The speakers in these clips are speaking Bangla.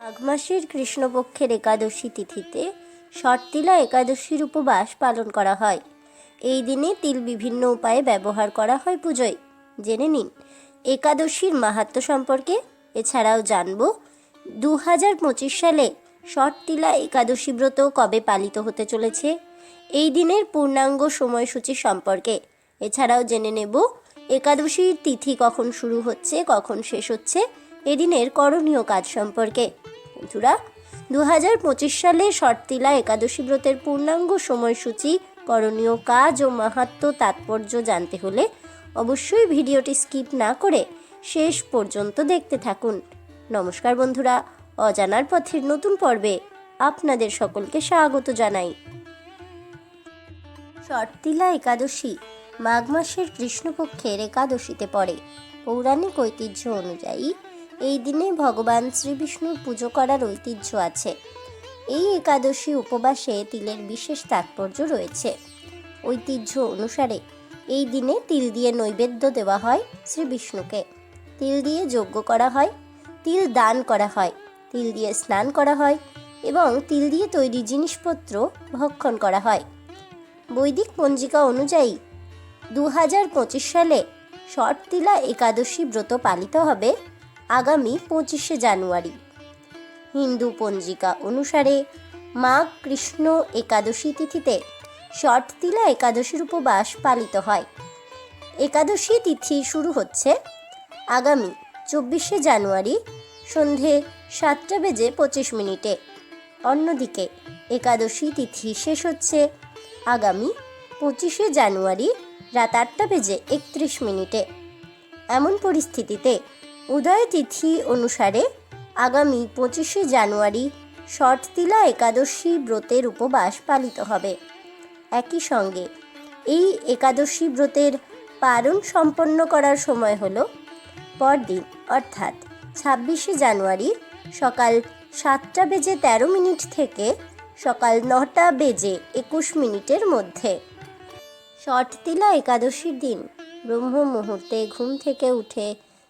মাঘ মাসের কৃষ্ণপক্ষের একাদশী তিথিতে শর্তিলা একাদশীর উপবাস পালন করা হয়। এই দিনে তিল বিভিন্ন উপায়ে ব্যবহার করা হয় পুজোয়। জেনে নিন, একাদশীর মাহাত্ম্য সম্পর্কে। এছাড়াও জানব দু হাজার পঁচিশ সালে শর্তিলা একাদশী ব্রত কবে পালিত হতে চলেছে? এই দিনের পূর্ণাঙ্গ সময়সূচি সম্পর্কে। এছাড়াও জেনে নেব, একাদশীর তিথি কখন শুরু হচ্ছে, কখন শেষ হচ্ছে এদিনের করণীয় কাজ সম্পর্কে। বন্ধুরা দু হাজার পঁচিশ সালে শর্তিলা একাদশী ব্রতের পূর্ণাঙ্গ সময়সূচি, করণীয় কাজ ও মাহাত্ম তাৎপর্য জানতে হলে অবশ্যই ভিডিওটি স্কিপ না করে শেষ পর্যন্ত দেখতে থাকুন। নমস্কার বন্ধুরা, অজানার পথের নতুন পর্বে আপনাদের সকলকে স্বাগত জানাই। শর্তিলা একাদশী মাঘ মাসের কৃষ্ণপক্ষের একাদশীতে পড়ে। পৌরাণিক ঐতিহ্য অনুযায়ী এই দিনে ভগবান শ্রীবিষ্ণুর পুজো করার ঐতিহ্য আছে। এই একাদশী উপবাসে তিলের বিশেষ তাৎপর্য রয়েছে। ঐতিহ্য অনুসারে এই দিনে তিল দিয়ে নৈবেদ্য দেওয়া হয় শ্রীবিষ্ণুকে। তিল দিয়ে যজ্ঞ করা হয়, তিল দান করা হয়, তিল দিয়ে স্নান করা হয় এবং তিল দিয়ে তৈরি জিনিসপত্র ভক্ষণ করা হয়। বৈদিক পঞ্জিকা অনুযায়ী দু হাজার পঁচিশ সালে শর্তিলা একাদশী ব্রত পালিত হবে। আগামী পঁচিশে জানুয়ারি। হিন্দু পঞ্জিকা অনুসারে মাঘ কৃষ্ণ একাদশী তিথিতে শর্ততিলা একাদশীর উপবাস পালিত হয়। একাদশী তিথি শুরু হচ্ছে আগামী চব্বিশে জানুয়ারি সন্ধে সাতটা বেজে পঁচিশ মিনিটে। অন্যদিকে একাদশী তিথি শেষ হচ্ছে আগামী পঁচিশে জানুয়ারি রাত আটটা বেজে একত্রিশ মিনিটে। এমন পরিস্থিতিতে উদয় তিথি অনুসারে আগামী পঁচিশে জানুয়ারি শর্ততিলা একাদশী ব্রতের উপবাস পালিত হবে। একই সঙ্গে এই একাদশী ব্রতের পারণ সম্পন্ন করার সময় হল পরদিন, অর্থাৎ ছাব্বিশে জানুয়ারি সকাল সাতটা বেজে তেরো মিনিট থেকে সকাল নটা বেজে একুশ মিনিটের মধ্যে। শর্ততিলা একাদশীর দিন ব্রহ্ম মুহূর্তে ঘুম থেকে উঠে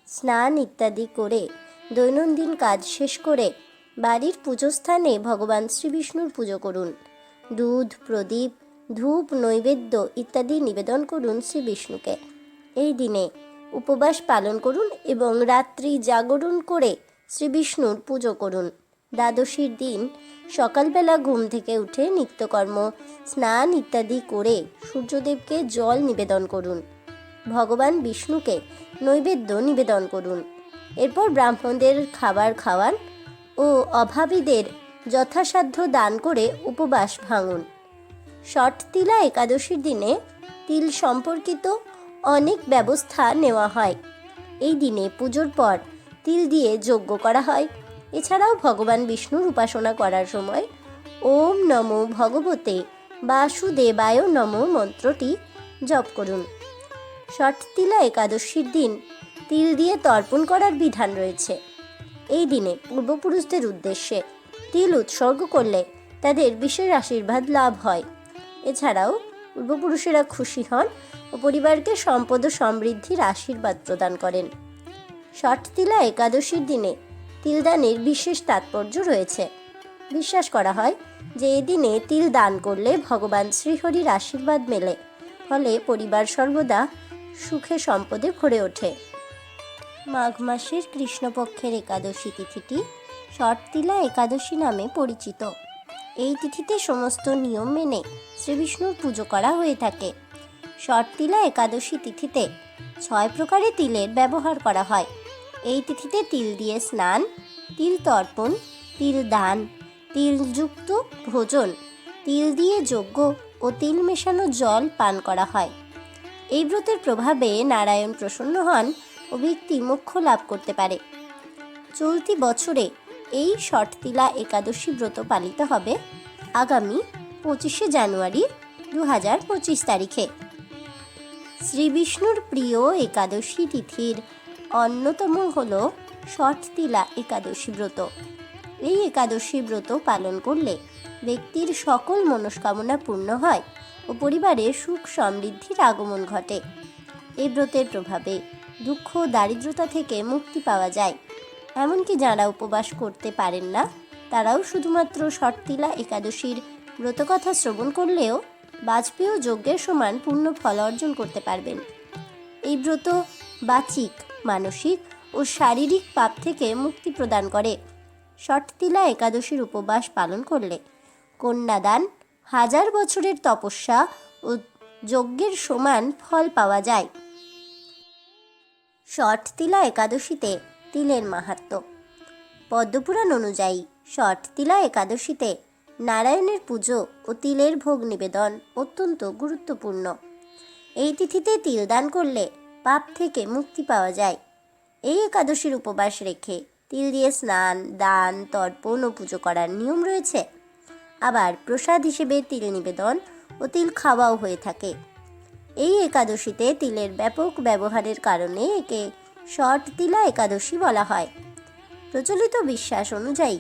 স্নান ইত্যাদি করে দৈনন্দিন কাজ শেষ করে বাড়ির পুজোস্থানে ভগবান শ্রীবিষ্ণুর পুজো করুন। দুধ, প্রদীপ, ধূপ, নৈবেদ্য ইত্যাদি নিবেদন করুন শ্রীবিষ্ণুকে। এই দিনে উপবাস পালন করুন এবং রাত্রি জাগরণ করে শ্রীবিষ্ণুর পুজো করুন। দ্বাদশীর দিন সকালবেলা ঘুম থেকে উঠে নিত্যকর্ম, স্নান ইত্যাদি করে সূর্যদেবকে জল নিবেদন করুন। ভগবান বিষ্ণুকে নৈবেদ্য নিবেদন করুন। এরপর ব্রাহ্মণদের খাবার খাওয়ান ও অভাবীদের যথাসাধ্য দান করে উপবাস ভাঙুন। ষট তিলা একাদশীর দিনে তিল সম্পর্কিত অনেক ব্যবস্থা নেওয়া হয়। এই দিনে পুজোর পর তিল দিয়ে যজ্ঞ করা হয়। এছাড়াও ভগবান বিষ্ণুর উপাসনা করার সময় ওম নমো ভগবতে বাসুদেবায় নমো মন্ত্রটি জপ করুন। ষটতিলা একাদশীর দিন তিল দিয়ে তর্পণ করার বিধান রয়েছে। এই দিনে পূর্বপুরুষদের উদ্দেশ্যে তিল উৎসর্গ করলে তাদের বিশেষ আশীর্বাদ লাভ হয়। এছাড়াও পূর্বপুরুষেরা খুশি হন ও পরিবারকে সম্পদ ও সমৃদ্ধির আশীর্বাদ প্রদান করেন। ষটতিলা একাদশীর দিনে তিলদানের বিশেষ তাৎপর্য রয়েছে। বিশ্বাস করা হয় যে এদিনে তিল দান করলে ভগবান শ্রীহরির আশীর্বাদ মেলে। ফলে পরিবার সর্বদা সুখে সম্পদে ভরে ওঠে। মাঘ মাসের কৃষ্ণপক্ষের একাদশী তিথিটি শর্তিলা একাদশী নামে পরিচিত। এই তিথিতে সমস্ত নিয়ম মেনে শ্রীবিষ্ণুর পুজো করা হয়ে থাকে। শর্তিলা একাদশী তিথিতে ছয় প্রকারের তিলের ব্যবহার করা হয়। এই তিথিতে তিল দিয়ে স্নান, তিল তর্পণ, তিল দান তিলযুক্ত ভোজন, তিল দিয়ে যজ্ঞ ও তিল মেশানো জল পান করা হয়। এই ব্রতের প্রভাবে নারায়ণ প্রসন্ন হন ও ব্যক্তি মোক্ষ লাভ করতে পারে। চলতি বছরে এই শর্ততিলা একাদশী ব্রত পালিত হবে আগামী পঁচিশে জানুয়ারি দু হাজার পঁচিশ তারিখে। শ্রীবিষ্ণুর প্রিয় একাদশী তিথির অন্যতম হল শর্ততিলা একাদশী ব্রত। এই একাদশী ব্রত পালন করলে ব্যক্তির সকল মনস্কামনা পূর্ণ হয় ও পরিবারে সুখ সমৃদ্ধির আগমন ঘটে। এই ব্রতের প্রভাবে দুঃখ ও দারিদ্রতা থেকে মুক্তি পাওয়া যায়। এমনকি যারা উপবাস করতে পারেন না, তারাও শুধুমাত্র শর্তিলা একাদশীর ব্রতকথা শ্রবণ করলেও বাজপেয় যজ্ঞের সমান পূর্ণ ফল অর্জন করতে পারবেন। এই ব্রত বাচিক, মানসিক ও শারীরিক পাপ থেকে মুক্তি প্রদান করে। শর্তিলা একাদশীর উপবাস পালন করলে কন্যাদান হাজার বছরের তপস্যা ও যজ্ঞের সমান ফল পাওয়া যায়। ষট তিলা একাদশীতে তিলের মাহাত্ম্য পদ্মপুরাণ অনুযায়ী ষট তিলা একাদশীতে নারায়ণের পুজো ও তিলের ভোগ নিবেদন অত্যন্ত গুরুত্বপূর্ণ। এই তিথিতে তিল দান করলে পাপ থেকে মুক্তি পাওয়া যায়। এই একাদশীর উপবাস রেখে তিল দিয়ে স্নান, দান, তর্পণ ও পুজো করার নিয়ম রয়েছে। আবার প্রসাদ হিসেবে তিল নিবেদন ও তিল খাওয়াও হয়ে থাকে। এই একাদশীতে তিলের ব্যাপক ব্যবহারের কারণে একে শর্ট তিলা একাদশী বলা হয়। প্রচলিত বিশ্বাস অনুযায়ী,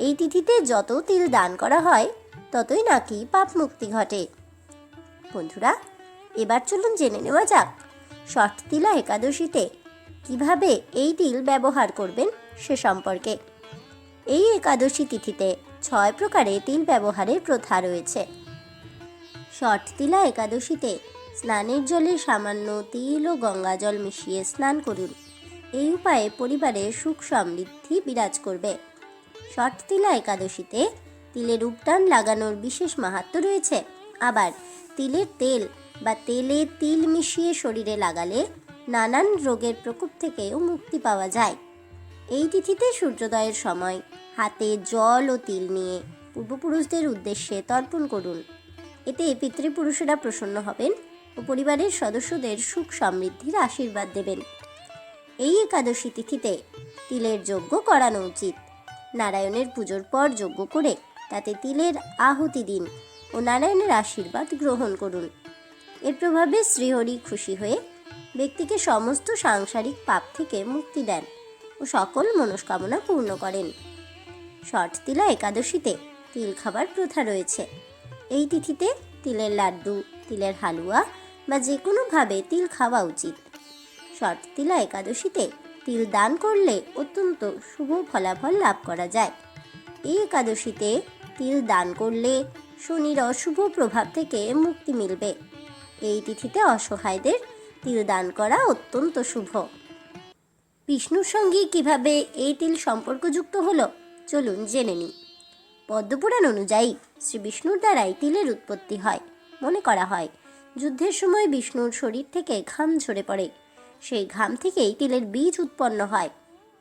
এই তিথিতে যত তিল দান করা হয়, ততই নাকি পাপ মুক্তি ঘটে। বন্ধুরা, এবার চলুন জেনে নেওয়া যাক শর্ট তিলা একাদশীতে কীভাবে এই তিল ব্যবহার করবেন সে সম্পর্কে। এই একাদশী তিথিতে ছয় প্রকারে তিল ব্যবহারের প্রথা রয়েছে। শর্টতিলা একাদশীতে স্নানের জলে সামান্য তিল ও গঙ্গা জল মিশিয়ে স্নান করুন। এই উপায়ে পরিবারে সুখ সমৃদ্ধি বিরাজ করবে। শর্টতিলা একাদশীতে তিলের উপটান লাগানোর বিশেষ মাহাত্ম রয়েছে। আবার তিলের তেল বা তেলে তিল মিশিয়ে শরীরে লাগালে নানান রোগের প্রকোপ থেকেও মুক্তি পাওয়া যায়। এই তিথিতে সূর্যোদয়ের সময় হাতে জল ও তিল নিয়ে পূর্বপুরুষদের উদ্দেশ্যে তর্পণ করুন। এতে পিতৃপুরুষেরা প্রসন্ন হবেন ও পরিবারের সদস্যদের সুখ সমৃদ্ধির আশীর্বাদ দেবেন। এই একাদশী তিথিতে তিলের যজ্ঞ করানো উচিত। নারায়ণের পুজোর পর যজ্ঞ করে তাতে তিলের আহুতি দিন ও নারায়ণের আশীর্বাদ গ্রহণ করুন। এর প্রভাবে শ্রীহরি খুশি হয়ে ব্যক্তিকে সমস্ত সাংসারিক পাপ থেকে মুক্তি দেন ও সকল মনস্কামনা পূর্ণ করেন। শর্টতিলা একাদশীতে। তিল খাবার প্রথা রয়েছে। এই তিথিতে তিলের লাড্ডু, তিলের হালুয়া বা যে কোনোভাবে তিল খাওয়া উচিত। শর্টতিলা একাদশীতে। তিল দান করলে অত্যন্ত শুভ ফলাফল লাভ করা যায়। এই একাদশীতে তিল দান করলে শনির অশুভ প্রভাব থেকে মুক্তি মিলবে। এই তিথিতে অসহায়দের তিল দান করা অত্যন্ত শুভ। বিষ্ণুর সঙ্গে কীভাবে এই তিল সম্পর্কযুক্ত হলো? চলুন জেনে নিই। পদ্মপুরাণ অনুযায়ী শ্রী বিষ্ণুর দ্বারাই তিলের উৎপত্তি হয় মনে করা হয়। যুদ্ধের সময় বিষ্ণুর শরীর থেকে ঘাম ঝরে পড়ে। সেই ঘাম থেকেই তিলের বীজ উৎপন্ন হয়।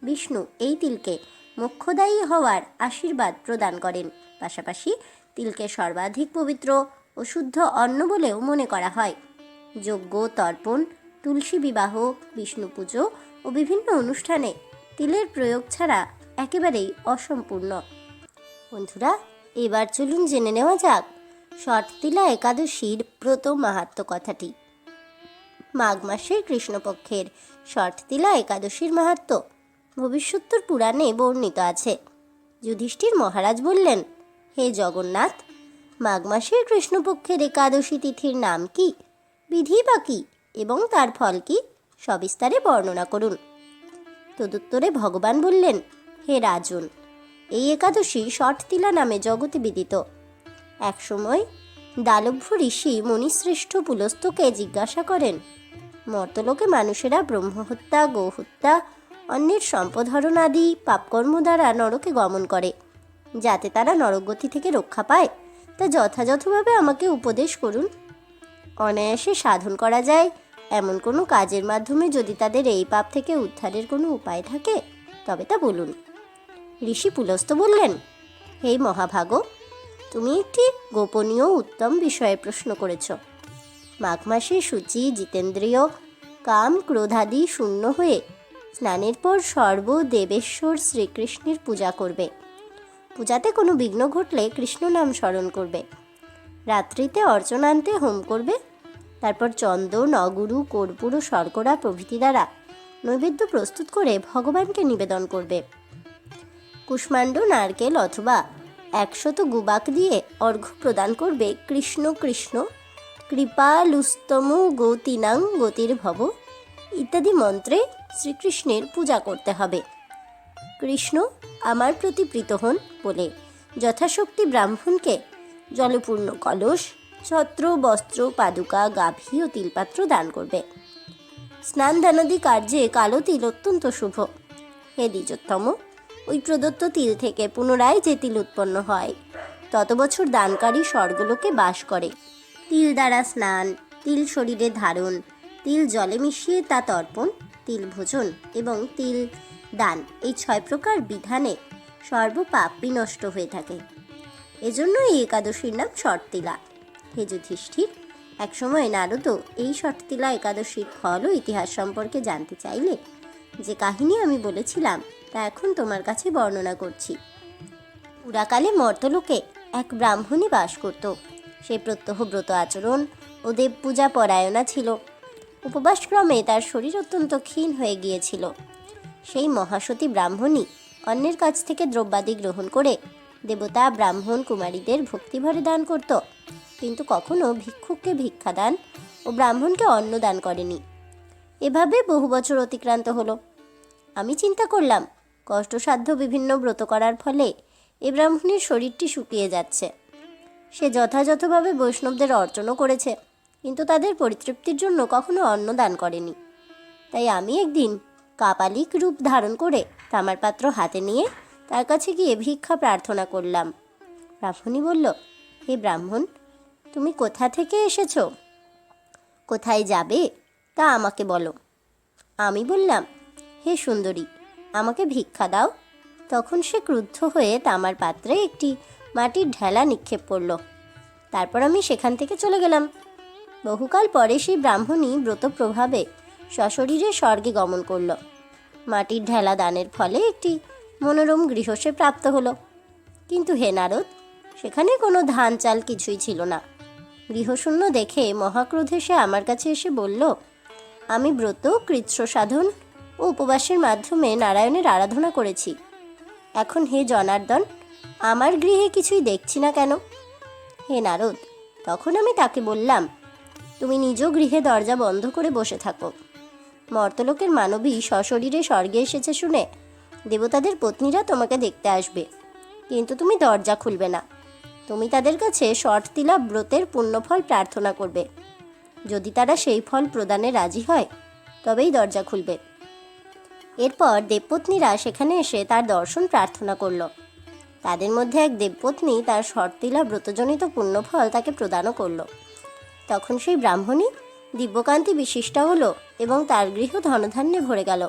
বিষ্ণু এই তিলকে মোক্ষদায়ী হওয়ার আশীর্বাদ প্রদান করেন। পাশাপাশি তিলকে সর্বাধিক পবিত্র ও শুদ্ধ অন্ন বলেও মনে করা হয়। যজ্ঞ, তর্পণ, তুলসী বিবাহ বিষ্ণু পুজো ও বিভিন্ন অনুষ্ঠানে তিলের প্রয়োগ ছাড়া একেবারেই অসম্পূর্ণ। বন্ধুরা, এবার চলুন জেনে নেওয়া যাক শর্ততিলা একাদশীর ব্রত মাহাত্ম কথাটি। মাঘ মাসের কৃষ্ণপক্ষের শর্ততিলা একাদশীর মাহাত্ম ভবিষ্যোত্তর পুরাণে বর্ণিত আছে। যুধিষ্ঠির মহারাজ বললেন, হে জগন্নাথ, মাঘ মাসের কৃষ্ণপক্ষের একাদশী তিথির নাম কি? বিধি বা কি? এবং তার ফল কি? সবিস্তারে বর্ণনা করুন। তদুত্তরে ভগবান বললেন হে রাজন এই একাদশী শটতিলা নামে জগতে বিদিত। একসময় দালভ্য ঋষি মণিশ্রেষ্ঠ পুলস্তকে জিজ্ঞাসা করেন, মর্তলোকে মানুষেরা ব্রহ্মহত্যা, গোহত্যা, অন্যের সম্পদহরণ আদি পাপকর্ম দ্বারা নরকে গমন করে। যাতে তারা নরকগতি থেকে রক্ষা পায়, তা যথাযথভাবে আমাকে উপদেশ করুন। অনায়াসে সাধন করা যায়, এমন কোনো কাজের মাধ্যমে যদি তাদের এই পাপ থেকে উদ্ধারের কোনো উপায় থাকে, তবে তা বলুন। ঋষি পুলস্ত বললেন, হে মহাভাগ, তুমি একটি গোপনীয় উত্তম বিষয়ে প্রশ্ন করেছ। মাঘ মাসে সূচি, জিতেন্দ্রীয়, কাম, ক্রোধাদি শূন্য হয়ে স্নানের পর সর্ব দেবেশ্বর শ্রীকৃষ্ণের পূজা করবে। পূজাতে কোনো বিঘ্ন ঘটলে কৃষ্ণ নাম স্মরণ করবে। রাত্রিতে অর্চনান্তে হোম করবে। তারপর চন্দন, অগুরু, কর্পূর, শর্করা প্রভৃতি দ্বারা নৈবেদ্য প্রস্তুত করে ভগবানকে নিবেদন করবে। কুষ্মাণ্ড নারকেল অথবা একশত গুবাক দিয়ে অর্ঘ্য প্রদান করবে কৃষ্ণ কৃষ্ণ, কৃপালুস্তম গতিনাং গতির ভব ইত্যাদি মন্ত্রে শ্রীকৃষ্ণের পূজা করতে হবে। কৃষ্ণ, আমার প্রতি প্রীত হন বলে যথাশক্তি ব্রাহ্মণকে জলপূর্ণ কলস, ছত্র, বস্ত্র, পাদুকা, গাভী ও তিলপাত্র দান করবে। স্নান দানাদি কার্যে কালো তিল অত্যন্ত শুভ। হে দ্বিজোত্তম ওই প্রদত্ত তিল থেকে পুনরায় যে তিল উৎপন্ন হয় তত বছর দানকারী স্বর্গলোকে বাস করে। তিল দ্বারা স্নান, তিল শরীরে ধারণ, তিল জলে মিশিয়ে তা তর্পণ, তিল ভোজন এবং তিল দান এই ছয় প্রকার বিধানে সর্বপাপ বিনষ্ট হয়ে থাকে। এজন্য এই একাদশীর নাম শর্তিলা। হে যুধিষ্ঠির, একসময় নারদও এই শর্তিলা একাদশীর ফল ও ইতিহাস সম্পর্কে জানতে চাইলে যে কাহিনী আমি বলেছিলাম তা এখন তোমার কাছে বর্ণনা করছি। পুরাকালে মর্তলোকে এক ব্রাহ্মণী বাস করত। সে প্রত্যহ ব্রত আচরণ ও দেব পূজা পরায়ণা ছিল। উপবাসক্রমে তার শরীর অত্যন্ত ক্ষীণ হয়ে গিয়েছিল। সেই মহাসতী ব্রাহ্মণী অন্যের কাছ থেকে দ্রব্যাদি গ্রহণ করে দেবতা, ব্রাহ্মণ, কুমারীদের ভক্তিভরে দান করত। কিন্তু কখনো ভিক্ষুককে ভিক্ষা দান ও ব্রাহ্মণকে অন্ন দান করেনি। এভাবে বহু বছর অতিক্রান্ত হলো। আমি চিন্তা করলাম কষ্টসাধ্য বিভিন্ন ব্রত করার ফলে এ ব্রাহ্মণের শরীরটি শুকিয়ে যাচ্ছে। সে যথাযথভাবে বৈষ্ণবদের অর্চনও করেছে, কিন্তু তাদের পরিতৃপ্তির জন্য কখনো অন্ন দান করেনি। তাই আমি একদিন কাপালিক রূপ ধারণ করে তামার পাত্র হাতে নিয়ে তার কাছে গিয়ে ভিক্ষা প্রার্থনা করলাম। ব্রাহ্মণী বলল, হে ব্রাহ্মণ, তুমি কোথা থেকে এসেছ? কোথায় যাবে? তা আমাকে বলো। আমি বললাম, হে সুন্দরী আমাকে ভিক্ষা দাও। তখন সে ক্রুদ্ধ হয়ে তামার পাত্রে একটি মাটির ঢেলা নিক্ষেপ করল। তারপর আমি সেখান থেকে চলে গেলাম। বহুকাল পরে সেই ব্রাহ্মণী ব্রত প্রভাবে সশরীরে স্বর্গে গমন করল। মাটির ঢেলা দানের ফলে একটি মনোরম গৃহ সে প্রাপ্ত হলো। কিন্তু হে নারদ, সেখানে কোনো ধান চাল কিছুই ছিল না। গৃহশূন্য দেখে মহাক্রোধে সে আমার কাছে এসে বলল, আমি ব্রত কৃচ্ছ সাধন ও উপবাসের মাধ্যমে নারায়ণের আরাধনা করেছি। এখন হে জনার্দন, আমার গৃহে কিছুই দেখছি না কেন? হে নারদ, তখন আমি তাকে বললাম, তুমি নিজ গৃহে দরজা বন্ধ করে বসে থাকো। মর্তলোকের মানবী সশরীরে স্বর্গে এসেছে শুনে দেবতাদের পত্নীরা তোমাকে দেখতে আসবে। কিন্তু তুমি দরজা খুলবে না। তুমি তাদের কাছে শর্তিলা ব্রতের পুণ্যফল প্রার্থনা করবে। যদি তারা সেই ফল প্রদানে রাজি হয়, তবেই দরজা খুলবে। এরপর দেবপত্নীরা সেখানে এসে তার দর্শন প্রার্থনা করল। তাদের মধ্যে এক দেবপত্নী তার শর্তিলা ব্রতজনিত পুণ্যফল তাকে প্রদানও করল। তখন সেই ব্রাহ্মণী দিব্যকান্তি বিশিষ্টা হলো এবং তার গৃহ ধনধান্যে ভরে গেল।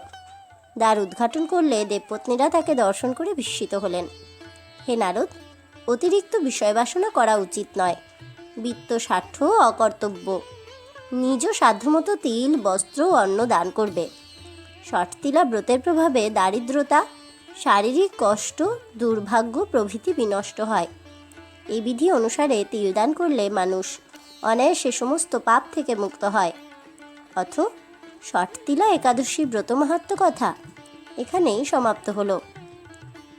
দ্বার উদ্ঘাটন করলে দেবপত্নীরা তাকে দর্শন করে বিস্মিত হলেন। হে নারদ, অতিরিক্ত বিষয় বাসনা করা উচিত নয়। বিত্ত স্বার্থ অকর্তব্য। নিজ সাধ্যমতো তিল, বস্ত্র অন্ন দান করবে। ষটতিলা ব্রতের প্রভাবে দারিদ্রতা, শারীরিক কষ্ট, দুর্ভাগ্য প্রভৃতি বিনষ্ট হয়। এই বিধি অনুসারে তিল দান করলে মানুষ অনায়াসে সমস্ত পাপ থেকে মুক্ত হয়। অথ ষটতিলা একাদশী ব্রত মাহাত্ম কথা এখানেই সমাপ্ত হলো।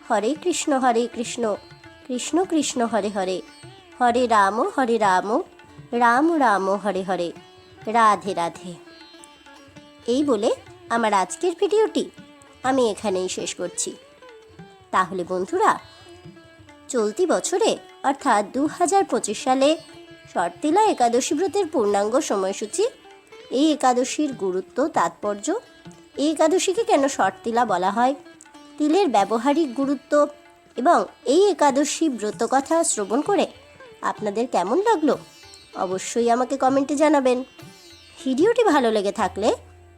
হরে কৃষ্ণ হরে কৃষ্ণ কৃষ্ণ কৃষ্ণ, হরে হরে। হরে রাম হরে রাম রাম রাম, হরে হরে। রাধে রাধে। এই বলে আমার আজকের ভিডিওটি আমি এখানেই শেষ করছি। তাহলে বন্ধুরা, চলতি বছরে, অর্থাৎ দু হাজার পঁচিশ সালে, শর্তিলা একাদশী ব্রতের পূর্ণাঙ্গ সময়সূচি, এই একাদশীর গুরুত্ব, তাৎপর্য, এই একাদশীকে কেন শর্তিলা বলা হয়? তিলের ব্যবহারিক গুরুত্ব এবং এই একাদশী ব্রতকথা শ্রবণ করে আপনাদের কেমন লাগল? অবশ্যই আমাকে কমেন্টে জানাবেন। ভিডিওটি ভালো লেগে থাকলে